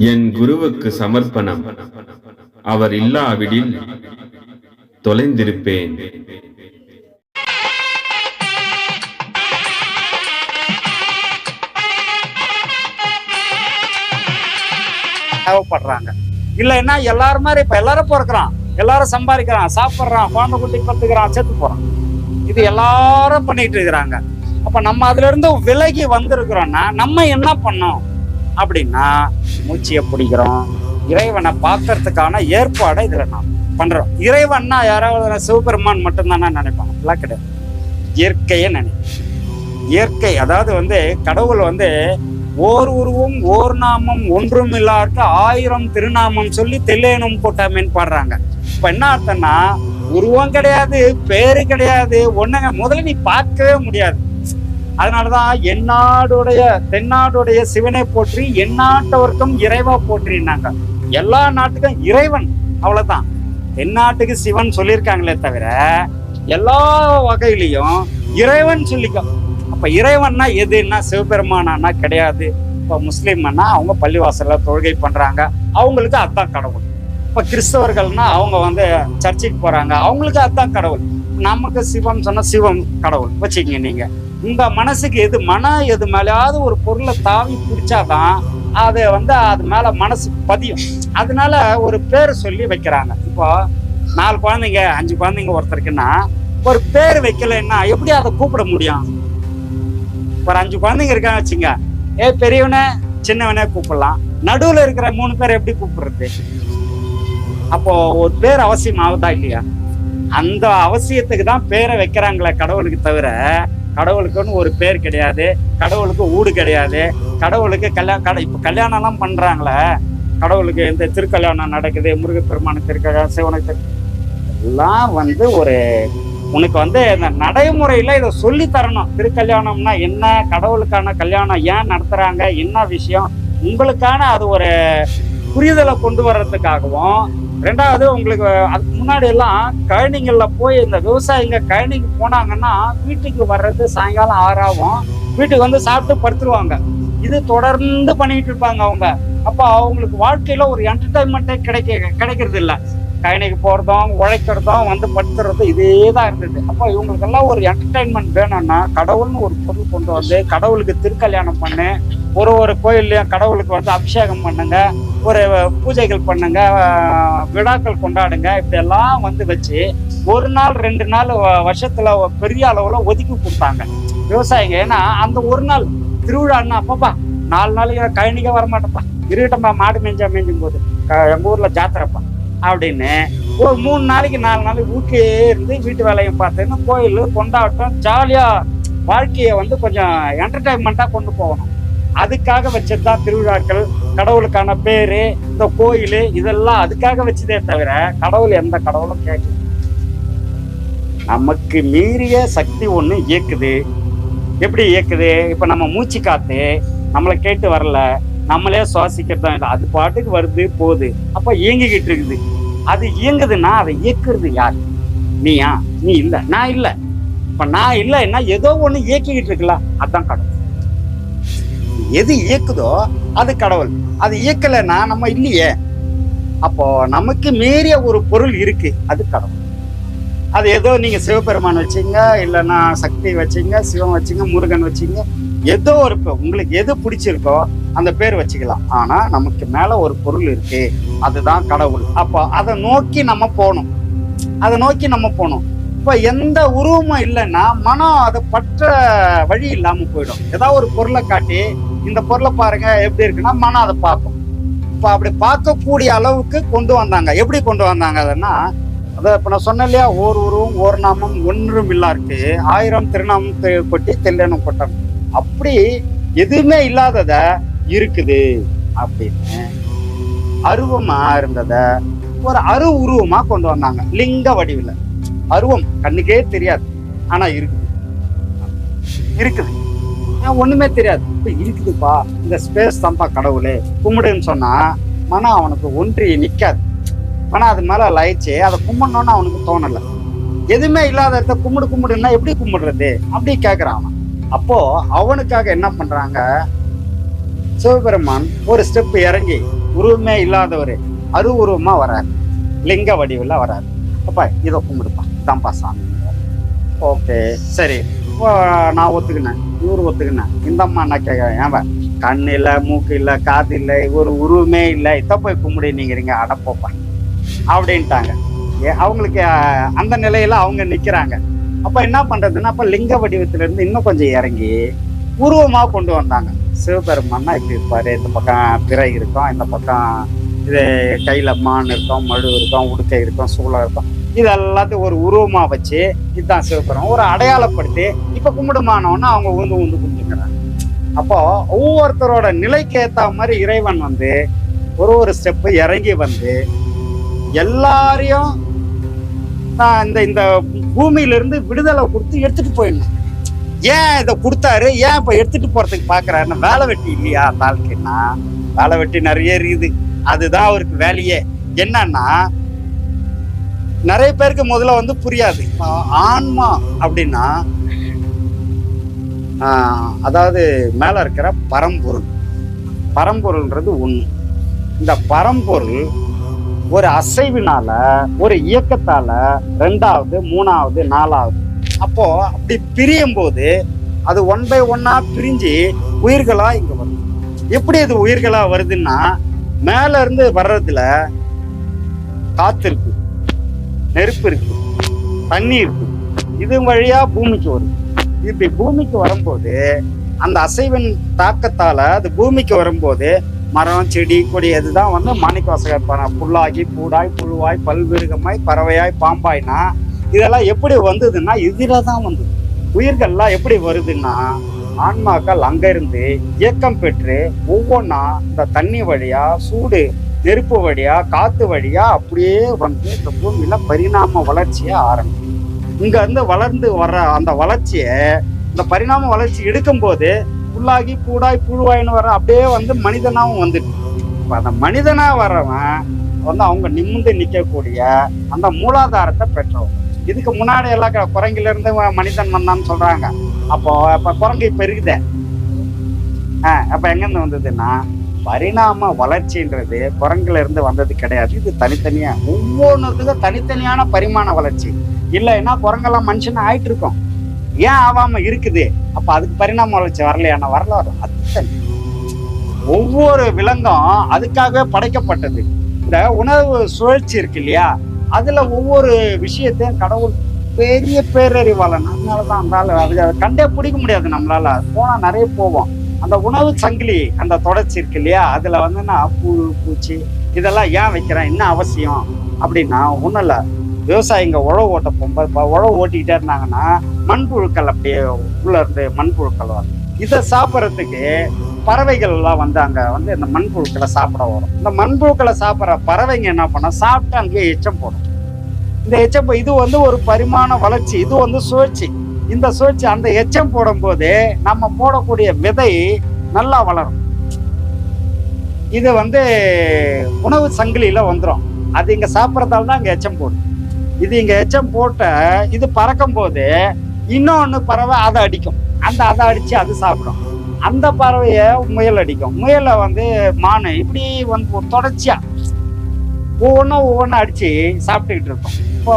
என் குருவுக்கு சமர்ப்பணம். அவர் இல்லாவிடில் தொலைந்திருப்பேன். தேவைப்படுறாங்க. இல்லைன்னா எல்லாரும் மாதிரி இப்ப எல்லாரும் பிறக்கிறான். எல்லாரும் சம்பாதிக்கிறான். சாப்பிட்றான். குழந்தை குட்டி பத்துக்கிறான். செத்து போறான். இது எல்லாரும் பண்ணிட்டு இருக்கிறாங்க. அப்ப நம்ம அதுல இருந்து விலகி வந்திருக்கிறோம்னா நம்ம என்ன பண்ணோம்? அப்படின்னா மூச்சியை பிடிக்கிறோம். இறைவனை பார்க்கறதுக்கான ஏற்பாடை இதில் நாம் பண்ணுறோம் இறைவன்னா யாராவது சிவபெருமான் மட்டும்தானே நினைப்பாங்க. அப்படிலாம் கிடையாது. இயற்கையை நினைப்போம் இயற்கை அதாவது வந்து கடவுள் வந்து ஓர் உருவம் ஓர் நாமம் ஒன்றும் இல்லாருக்கு ஆயிரம் திருநாமம் சொல்லி தெல்லேனும் போட்டாமேன்னு பாடுறாங்க. இப்ப என்ன அர்த்தம்னா உருவம் கிடையாது பேரு கிடையாது ஒண்ணுங்க முதல்ல நீ பார்க்கவே முடியாது. அதனாலதான் எந்நாடுடைய தென்னாடுடைய சிவனை போற்றி எந்நாட்டவர்க்கும் இறைவா போற்றினாங்க. எல்லா நாட்டுக்கும் இறைவன் அவ்வளவுதான். தென்னாட்டுக்கு சிவன் சொல்லியிருக்காங்களே தவிர எல்லா வகையிலையும் இறைவன் சொல்லிக்கோ அப்ப இறைவன்னா எதுன்னா சிவபெருமானா கிடையாது. இப்ப முஸ்லீம்னா அவங்க பள்ளிவாசலில் தொழுகை பண்றாங்க. அவங்களுக்கு அதான் கடவுள். இப்ப கிறிஸ்தவர்கள்னா அவங்க வந்து சர்ச்சுக்கு போறாங்க. அவங்களுக்கு அதான் கடவுள். நமக்கு சிவம் சொன்னா சிவம் கடவுள். வச்சுக்கங்க நீங்க. உங்க மனசுக்கு எது மன எது மேலேயாவது ஒரு பொருளை தாவி பிடிச்சாதான் அது வந்து அது மேல மனசு பதியும். அதனால ஒரு பேர் சொல்லி வைக்கிறாங்க. இப்போ நாலு குழந்தைங்க அஞ்சு குழந்தைங்க ஒருத்தருக்குன்னா ஒரு பேர் வைக்கலைன்னா எப்படி அதை கூப்பிட முடியும்? ஒரு அஞ்சு குழந்தைங்க இருக்காங்க வச்சுங்க. ஏ பெரியவனே சின்னவனே கூப்பிடலாம். நடுவுல இருக்கிற மூணு பேர் எப்படி கூப்பிடுறது? அப்போ ஒரு பேர் அவசியம் ஆகுதா இல்லையா? அந்த அவசியத்துக்கு தான் பேரை வைக்கிறாங்களே கடவுளுக்கு தவிர கடவுளுக்குன்னு ஒரு பேர் கிடையாது கடவுளுக்கு ஊடு கிடையாது கடவுளுக்கு கல்யாணம் கடை இப்போ கல்யாணம்லாம் பண்ணுறாங்களே கடவுளுக்கு இந்த திருக்கல்யாணம் நடக்குது முருகப்பெருமான திருக்கல்யாணம் சிவனுக்கு திரு- எல்லாம் வந்து ஒரு உனக்கு வந்து இந்த நடைமுறையில் இதை சொல்லி தரணும். திருக்கல்யாணம்னா என்ன கடவுளுக்கான கல்யாணம் ஏன் நடத்துகிறாங்க என்ன விஷயம் உங்களுக்கான அது ஒரு புரிதலை கொண்டு வர்றதுக்காகவும் ரெண்டாவது உங்களுக்கு அதுக்கு முன்னாடி எல்லாம் கழனிங்கள்ல போய் இந்த விவசாயிங்க கழனிக்கு போனாங்கன்னா வீட்டுக்கு வர்றது சாயங்காலம் ஆறாகும் வீட்டுக்கு வந்து சாப்பிட்டு படுத்துருவாங்க. இது தொடர்ந்து பண்ணிட்டு இருப்பாங்க அவங்க. அப்போ அவங்களுக்கு வாழ்க்கையில ஒரு என்டர்டைன்மெண்ட்டே கிடைக்க கிடைக்கிறது இல்லை கழனிக்கு போறதும் உழைக்கிறதும் வந்து படுத்துறதும் இதே தான் இருந்தது. அப்போ இவங்களுக்கெல்லாம் ஒரு என்டர்டைன்மெண்ட் வேணும்னா கடவுள்னு ஒரு பொருள் கொண்டு வந்து கடவுளுக்கு திருக்கல்யாணம் பண்ணு ஒரு ஒரு கோயில்லையும் கடவுளுக்கு வந்து அபிஷேகம் பண்ணுங்க ஒரு பூஜைகள் பண்ணுங்க விழாக்கள் கொண்டாடுங்க இப்படி எல்லாம் வந்து வச்சு ஒரு நாள் ரெண்டு நாள் வருஷத்துல பெரிய அளவுல ஒதுக்கி கொடுத்தாங்க. விவசாயிங்க ஏன்னா அந்த ஒரு நாள் திருவிழான்னா அப்பப்பா நாலு நாளைக்கு கழனிக்க வர மாட்டேப்பா மாடு மேஞ்சா மேஞ்சும் போது எங்கள் எங்க ஊர்ல ஜாத்திரப்பா. அப்படின்னு ஒரு மூணு நாளைக்கு நாலு நாளைக்கு வீட்டிலே இருந்து வீட்டு வேலையும் பார்த்தேன்னா கோயில் கொண்டாட்டம் ஜாலியா வாழ்க்கையை வந்து கொஞ்சம் என்டர்டைன்மெண்ட்டாக கொண்டு போகணும். அதுக்காக வச்சது தான் திருவிழாக்கள் கடவுளுக்கான பேரு இந்த கோயில் இதெல்லாம் அதுக்காக வச்சதே தவிர கடவுள் எந்த கடவுளும் கேட்கல. நமக்கு மீறிய சக்தி ஒண்ணு இயக்குது. எப்படி இயக்குது? இப்ப நம்ம மூச்சு காத்து நம்மளை கேட்டு வரல. நம்மளே சுவாசிக்கிறது தான் இல்லை அது பாட்டுக்கு வருது போகுது. அப்ப இயங்கிக்கிட்டு இருக்குது. அது இயங்குதுன்னா அதை இயக்குறது யார்? நீயா? நீ இல்ல. நான் இல்ல. இப்ப நான் இல்லைன்னா ஏதோ ஒண்ணு இயக்கிக்கிட்டு இருக்கல அதான் கடவுள். எது இயக்குதோ அது கடவுள். அது இயக்கலைன்னா நம்ம இல்லையே. அப்போ நமக்கு மீறிய ஒரு பொருள் இருக்கு. அது கடவுள். அது ஏதோ நீங்க சிவபெருமான் வச்சீங்க இல்லைன்னா சக்தி வச்சீங்க சிவன் வச்சீங்க முருகன் வச்சீங்க ஏதோ இருக்கோ உங்களுக்கு எது பிடிச்சிருக்கோ அந்த பேர் வச்சுக்கலாம். ஆனா நமக்கு மேல ஒரு பொருள் இருக்கு. அதுதான் கடவுள். அப்போ அதை நோக்கி நம்ம போகணும். அதை நோக்கி நம்ம போகணும். இப்போ எந்த உருவமும் இல்லைன்னா மனம் அதை பற்ற வழி இல்லாம போயிடும். ஏதாவது ஒரு பொருளை காட்டி இந்த பொருளை பாருங்க எப்படி இருக்குன்னா மனம் அதை பார்க்கும். இப்போ அப்படி பார்க்கக்கூடிய அளவுக்கு கொண்டு வந்தாங்க. எப்படி கொண்டு வந்தாங்க அதன்னா அதை இப்போ நான் சொன்னேன் இல்லையா ஓர் உருவம் ஓர் நாமம் ஒன்றும் இல்லா இருக்கு. ஆயிரம் திருநாமம் கொட்டி தெல்லணும் கொட்டம் அப்படி எதுவுமே இல்லாதத இருக்குது அப்படின்னு. அருவமா இருந்தத ஒரு அரு உருவமா கொண்டு வந்தாங்க. லிங்க வடிவில். அருவம் கண்ணுக்கே தெரியாது. ஆனா இருக்குது. இருக்குது. ஒண்ணுமே தெரியாது. இப்ப இருக்குதுப்பா. இந்த ஸ்பேஸ் தான்ப்பா கடவுளே. கும்பிடுன்னு சொன்னா மனம் அவனுக்கு ஒன்றி நிக்காது. ஆனா அது மேல லயிச்சு அதை கும்பிடணும்னு அவனுக்கு தோணல. எதுவுமே இல்லாத இடத்த கும்பிடு கும்பிடுன்னா எப்படி கும்பிடுறது? அப்படி கேக்குறான் அவன். அப்போ அவனுக்காக என்ன பண்றாங்க? சிவபெருமான் ஒரு ஸ்டெப் இறங்கி உருவமே இல்லாதவர் அரு உருவமா வராரு. லிங்க வடிவில் வராரு. அப்பா இதை கும்பிடுப்பா. தம்பா சாமி. ஓகே சரி. நான் ஒத்துக்கினேன். இவர் ஒத்துக்கினேன் இந்த அம்மா நான் கேட்குறேன் ஏன் கண்ணு இல்லை மூக்கு இல்லை காது இல்லை ஒரு உருவமே இல்லை. இதை போய் கும்பிடு நீங்கிறீங்க அடப்போப்பா அப்படின்ட்டாங்க. ஏ- அவங்களுக்கு அந்த நிலையில அவங்க நிக்கிறாங்க. அப்ப என்ன பண்றதுன்னா அப்ப லிங்க வடிவத்திலேருந்து இன்னும் கொஞ்சம் இறங்கி உருவமா கொண்டு வந்தாங்க. சிவபெருமான்னா இப்படி இருப்பாரு. இந்த பக்கம் பிறை இருக்கும் இந்த பக்கம் இது கையில மான் இருக்கும் மழு இருக்கும் உடுக்கை இருக்கும் சூளம் இருக்கும். இது எல்லாத்தையும் ஒரு உருவமா வச்சு இதுதான் சிவபெருமான். ஒரு அடையாளப்படுத்தி இப்ப கும்பிடுமானவன்னா அவங்க உந்து உந்து கும்பிட்டுக்கிறாங்க. அப்போ ஒவ்வொருத்தரோட நிலைக்கு ஏத்த மாதிரி இறைவன் வந்து ஒரு ஒரு ஸ்டெப்பு இறங்கி வந்து எல்லாரையும் நான் இந்த இந்த பூமியிலிருந்து விடுதலை கொடுத்து எடுத்துட்டு போயிடணும். ஏன் இதை கொடுத்தாரு? ஏன் இப்போ எடுத்துட்டு போறதுக்கு பாக்குறாருன்னா வேலை வெட்டி இல்லையா தாழ்க்கைன்னா வேலை வெட்டி நிறைய இருக்குது அதுதான் அவருக்கு வேலையே. என்னன்னா நிறைய பேருக்கு முதல்ல வந்து புரியாது. ஆன்மா அப்படின்னா அதாவது மேலே இருக்கிற பரம்பொருள். பரம்பொருள்ன்றது ஒன்று இந்த பரம்பொருள் ஒரு அசைவினால ஒரு இயக்கத்தால ரெண்டாவது மூணாவது நாலாவது அப்போ அப்படி பிரியும் போது அது ஒன் பை ஒன்னா பிரிஞ்சு உயிர்களா இங்க வருது. எப்படி அது உயிர்களா வருதுன்னா மேல இருந்து வர்றதுல காத்து இருக்கு நெருப்பு இருக்கு தண்ணி இருக்கு. இது வழியா பூமிக்கு வருது இப்படி பூமிக்கு வரும்போது அந்த அசைவின் தாக்கத்தால அது பூமிக்கு வரும்போது மரம் செடி கொடி அதுதான் வந்து மாணிக்க வாசகர் புல்லாகி பூடாய் புழுவாய் பல்விருகமாய் பறவையாய் பாம்பாய்னா இதெல்லாம் எப்படி வந்ததுன்னா இதில் தான் வந்தது. உயிர்கள்லாம் எப்படி வருதுன்னா ஆன்மாக்கள் அங்கிருந்து இயக்கம் பெற்று ஒவ்வொன்றா இந்த தண்ணி வழியா சூடு நெருப்பு வழியா காத்து வழியா அப்படியே வந்து இந்த பூமியில பரிணாம வளர்ச்சியை ஆரம்பிக்கும் இங்க இருந்து வளர்ந்து வர்ற அந்த வளர்ச்சியை இந்த பரிணாம வளர்ச்சி எடுக்கும் போது புல்லாகி பூடாய் புழுவாயின்னு வர அப்படியே வந்து மனிதனாகவும் வந்துட்டு இப்போ அந்த மனிதனாக வர்றவன் வந்து அவங்க நிமிர்ந்து நிற்கக்கூடிய அந்த மூலாதாரத்தை பெற்றவங்க. இதுக்கு முன்னாடி எல்லாம் க- குரங்குல இருந்து மனிதன் வந்தான்னு சொல்றாங்க. அப்போ இப்ப குரங்கு இப்ப இருக்குதே. ஆஹ் அப்ப எங்கிருந்து வந்ததுன்னா பரிணாம வளர்ச்சின்றது குரங்குல இருந்து வந்தது கிடையாது. இது தனித்தனியா ஒவ்வொன்றுத்துக்கும் தனித்தனியான பரிமாண வளர்ச்சி. இல்லைன்னா குரங்கெல்லாம் மனுஷன் ஆயிட்டு இருக்கோம் ஏன் ஆகாம இருக்குது? அப்ப அதுக்கு பரிணாம வளர்ச்சி வரலையான வரலாறு அத்தனை. ஒவ்வொரு விலங்கும் அதுக்காகவே படைக்கப்பட்டது. இந்த உணவு சுழற்சி இருக்கு இல்லையா? அதுல ஒவ்வொரு விஷயத்தையும் கடவுள் பெரிய பேரறிவாளன். அதனாலதான் அந்த ஆளு அது அதை கண்டே பிடிக்க முடியாது நம்மளால. போனா நிறைய போவோம். அந்த உணவு சங்கிலி அந்த தொடர்ச்சி இருக்கு இல்லையா? அதுல வந்து நான் புழு பூச்சி இதெல்லாம் ஏன் வைக்கிறேன்? என்ன அவசியம்? அப்படின்னா ஒண்ணும் இல்லை. விவசாயிங்க உழவு ஓட்ட போகும்போது உழவு ஓட்டிக்கிட்டே இருந்தாங்கன்னா மண்புழுக்கள் அப்படியே உள்ள இருந்து மண்புழுக்கள் வரும். இதை சாப்பிட்றதுக்கு பறவைகள் எல்லாம் வந்து அங்க வந்து இந்த மண்புழுக்களை சாப்பிட வரும். இந்த மண்புழுக்களை சாப்பிட்ற பறவைங்க என்ன பண்ண சாப்பிட்டு அங்கேயே எச்சம் போடும். இந்த எச்சம் இது வந்து ஒரு பரிமாண வளர்ச்சி இது வந்து சுழற்சி. இந்த சுழற்சி அந்த எச்சம் போடும்போது நம்ம போடக்கூடிய விதை நல்லா வளரும். இது வந்து உணவு சங்கிலியில வந்துடும் அது இங்க சாப்பிட்றதால தான் அங்கே எச்சம் போடும். இது இங்க எச்சம் போட்ட இது பறக்கும் போது இன்னொன்னு பறவை அதை அடிக்கும். அந்த அதை அடிச்சு அது சாப்பிடும். அந்த பறவைய முயல் அடிக்கும். முயலை வந்து மானு இப்படி வந்து தொடர்ச்சியாக தொடர்ச்சியா ஒவ்வொன்றும் ஒவ்வொன்றும் அடிச்சு சாப்பிட்டுக்கிட்டு இருக்கும். இப்போ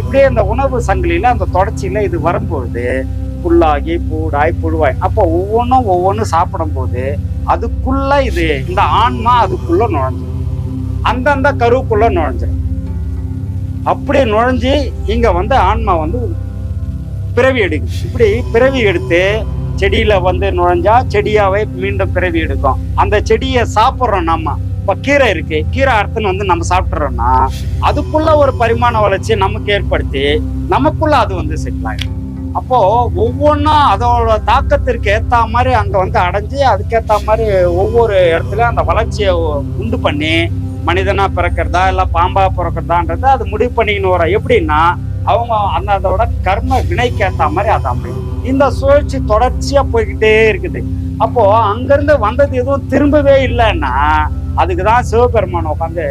இப்படியே இந்த உணவு சங்கிலியில அந்த தொடர்ச்சியில இது வரும்பொழுது புல்லாகி பூடாய் புழுவாய் அப்போ ஒவ்வொன்றும் ஒவ்வொன்றும் சாப்பிடும்போது அதுக்குள்ள இது இந்த ஆன்மா அதுக்குள்ள நுழைஞ்சு அந்தந்த கருவுக்குள்ள நுழைஞ்சிடும் அப்படி நுழைஞ்சு இங்க வந்து ஆன்மா வந்து பிறவி எடுக்குது. இப்படி பிறவி எடுத்து செடியில வந்து நுழைஞ்சா செடியாவே மீண்டும் பிறவி எடுக்கும். அந்த செடியை சாப்பிட்றோம் நம்ம. இப்ப கீரை இருக்கு. கீரை அறுத்துன்னு வந்து நம்ம சாப்பிட்றோம்னா அதுக்குள்ள ஒரு பரிமாண வளர்ச்சி நமக்கு ஏற்படுத்தி நமக்குள்ள அது வந்து செட்டில் ஆயிடும். அப்போ ஒவ்வொன்றா அதோட தாக்கத்திற்கு ஏத்த மாதிரி அங்க வந்து அடைஞ்சு அதுக்கேத்த மாதிரி ஒவ்வொரு இடத்துல அந்த வளர்ச்சியை உண்டு பண்ணி மனிதனா பிறக்கிறதா இல்ல பாம்பா பிறக்கிறதான்றது அது முடிவு பண்ணிக்கணும் வர எப்படின்னா அவங்க அந்த அதோட கர்ம வினைக்கு ஏற்ற மாதிரி அது அமையும் இந்த சுழற்சி தொடர்ச்சியா போய்கிட்டே இருக்குது. அப்போ அங்கிருந்து வந்தது எதுவும் திரும்பவே இல்லைன்னா அதுக்கு தான் சிவபெருமான் உட்காந்து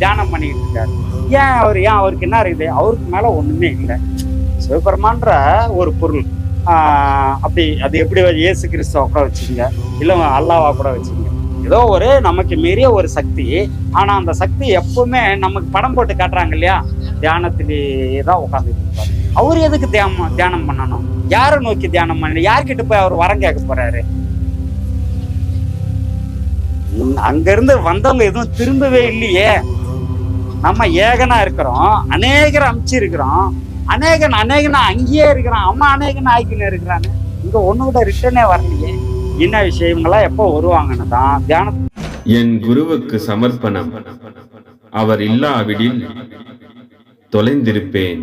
தியானம் பண்ணிக்கிட்டு இருக்காரு. ஏன் அவர் ஏன் அவருக்கு என்ன இருக்குது அவருக்கு மேல ஒண்ணுமே இல்லை. சிவபெருமான்ற ஒரு பொருள். அப்படி அது எப்படி இயேசு கிறிஸ்துவ கூட வச்சுங்க இல்லை அல்லாவா கூட வச்சுங்க ஏதோ ஒரு நமக்கு மீறிய ஒரு சக்தி. ஆனா அந்த சக்தி எப்பவுமே நமக்கு படம் போட்டு காட்டுறாங்க இல்லையா? தியானத்திலேயே தான் உட்காந்து இருப்பாரு. அவர் எதுக்கு தியானம் தியானம் பண்ணணும்? யாரை நோக்கி தியானம் பண்ண யார்கிட்ட போய் அவர் வரம் கேட்க போறாரு? அங்க அங்கிருந்து வந்தவங்க எதுவும் திரும்பவே இல்லையே. நம்ம ஏகனா இருக்கிறோம் அநேகர் அமிச்சு இருக்கிறோம். அநேகன் அநேகனா அங்கேயே இருக்கிறான். அம்மா அநேகன் ஆக்கின்னு இருக்கிறான்னு இங்க ஒண்ணு கூட ரிட்டனே வரலையே. என்ன விஷயங்கள்லாம் எப்போ வருவாங்கன்னு தான் தியானம். என் குருவுக்கு சமர்ப்பணம். அவர் இல்லாவிடில் தொலைந்திருப்பேன்.